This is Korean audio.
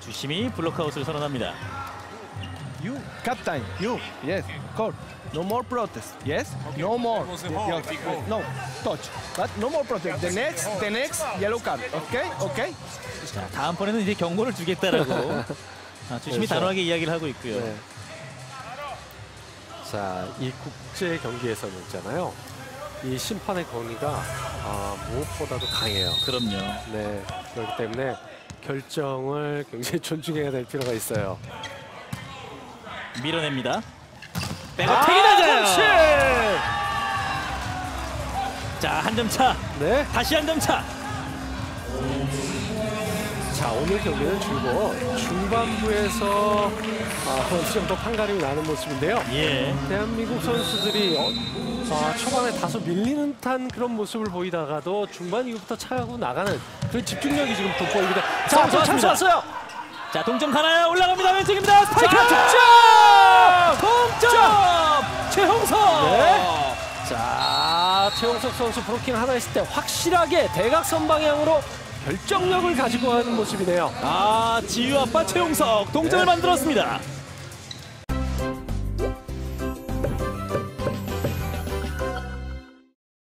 주심이 블록아웃을 선언합니다. You, captain, you. Yes, call. No more protest. Yes, no more. Yeah, no, touch. But no more protest. The next, the next yellow card. Okay, okay. 자, 다음번에는 이제 경고를 주겠다라고 아, 주심이 그렇죠. 단호하게 이야기를 하고 있고요. 네. 자, 이 국제 경기에서는 있잖아요. 이 심판의 권위가 아, 무엇보다도 강해요. 그럼요. 네, 그렇기 때문에 결정을 굉장히 존중해야 될 필요가 있어요. 밀어냅니다. 빼고 아. 그렇지! 자, 한 점 차. 네, 다시 한 점 차. 자 오늘 경기는 줄고 중반부에서 아, 어느 정도 판가름이 나는 모습인데요. 예. 대한민국 선수들이 어, 아, 초반에 다소 밀리는 듯한 그런 모습을 보이다가도 중반 이후부터 차고 나가는 그 집중력이 지금 돋보입니다. 자, 자, 저 찬스. 왔어요. 자, 동점 가나요? 올라갑니다. 왼쪽입니다. 스파이크. 자, 동점! 최홍석. 네. 자, 최용석 선수 브로킹 하나 했을 때 확실하게 대각선 방향으로 결정력을 가지고 하는 모습이네요. 아, 지유 아빠 최홍석 동점을 네. 만들었습니다.